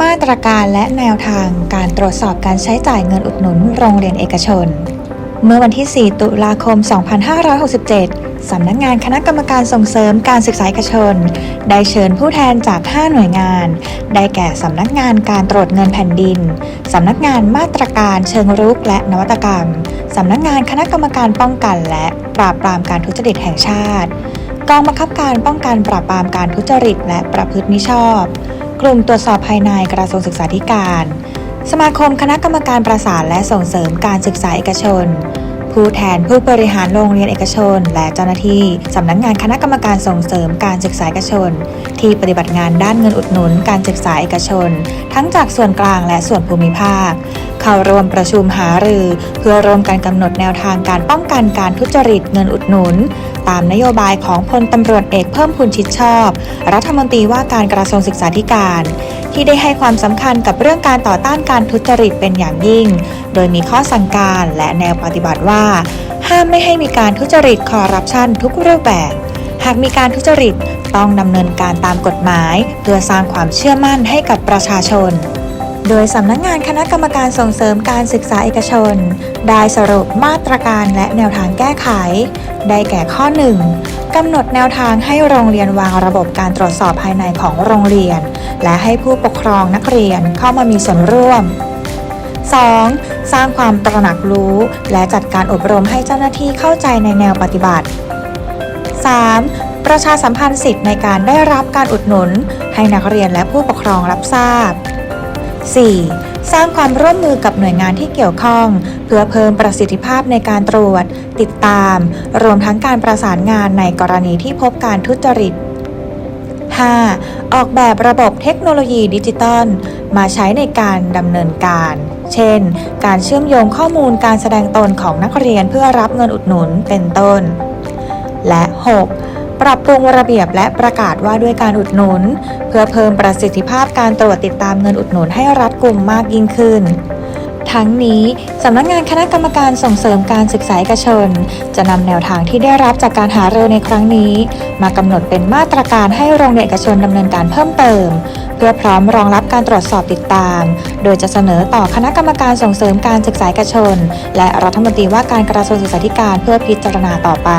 มาตรการและแนวทางการตรวจสอบการใช้จ่ายเงินอุดหนุนโรงเรียนเอกชน เมื่อวันที่ 4 ตุลาคม 2567 สำนักงานคณะกรรมการส่งเสริมการศึกษาเอกชน ได้เชิญผู้แทนจาก 5 หน่วยงาน ได้แก่สำนักงานการตรวจเงินแผ่นดิน สำนักงานมาตรการเชิงรุกและนวัตกรรม สำนักงานคณะกรรมการป้องกัน และปราบปรามการทุจริตแห่งชาติ กองบังคับการป้องกันปราบปรามการทุจริตและประพฤติมิชอบ กลุ่มตรวจสอบภายในกระทรวงศึกษาธิการ สมาคมคณะกรรมการประสานและส่งเสริมการศึกษาเอกชน ผู้แทนผู้บริหารโรงเรียนเอกชน และเจ้าหน้าที่สำนักงานคณะกรรมการส่งเสริมการศึกษาเอกชน ที่ปฏิบัติงานด้านเงินอุดหนุน การศึกษาเอกชน ทั้งจากส่วนกลางและส่วนภูมิภาค เข้าร่วมประชุมหารือ เพื่อร่วมกันกำหนดแนวทางการป้องกันการทุจริตเงินอุดหนุน ตามนโยบายของพลตำรวจเอกเพิ่มพูนชิดชอบ รัฐมนตรีว่าการกระทรวงศึกษาธิการ ที่ได้ให้ความสำคัญกับเรื่องการต่อต้านการทุจริตเป็นอย่างยิ่ง โดยมีข้อสั่งการและแนวปฏิบัติว่า ห้ามไม่ให้มีการทุจริตคอร์รัปชันทุกรูปแบบหากมีการทุจริตต้องดำเนินการตามกฎหมาย เพื่อสร้างความเชื่อมั่นให้กับประชาชน โดยสำนักงานคณะกรรมการส่งเสริมการศึกษาเอกชน ได้สรุปมาตรการและแนวทางแก้ไข ได้แก่ข้อ 1. กำหนดแนวทางให้โรงเรียนวางระบบการตรวจสอบภายในของโรงเรียน และให้ผู้ปกครองนักเรียนเข้ามามีส่วนร่วม 2. สร้างความตระหนักรู้ และจัดการอบรมให้เจ้าหน้าที่เข้าใจในแนวปฏิบัติ 3. ประชาสัมพันธ์สิทธิ์ในการได้รับการอุดหนุน ให้นักเรียนและผู้ปกครองรับทราบ 4. สร้างความร่วมมือกับหน่วยงานที่เกี่ยวข้อง เพื่อเพิ่มประสิทธิภาพในการตรวจ ติดตาม รวมทั้งการประสานงานในกรณีที่พบการทุจริต 5. ออกแบบระบบเทคโนโลยีดิจิตอลมาใช้ในการดำเนินการ เช่น การเชื่อมโยงข้อมูลการแสดงตนของนักเรียนเพื่อรับเงินอุดหนุนเป็นต้น และ 6. ปรับปรุงระเบียบและประกาศว่าด้วยการอุดหนุน เพื่อเพิ่มประสิทธิภาพการตรวจติดตามเงินอุดหนุนให้รัดกลุ่มมากยิ่งขึ้น ทั้งนี้สำนักงานคณะกรรมการส่งเสริมการศึกษาเอกชน จะนำแนวทางที่ได้รับจากการหารือในครั้งนี้ มากำหนดเป็นมาตรการให้โรงเรียนเอกชนดำเนินการเพิ่มเติมเพื่อพร้อมรองรับการตรวจสอบติดตาม โดยจะเสนอต่อคณะกรรมการส่งเสริมการศึกษาเอกชน และรัฐมนตรีว่าการกระทรวงศึกษาธิการเพื่อพิจารณาต่อไป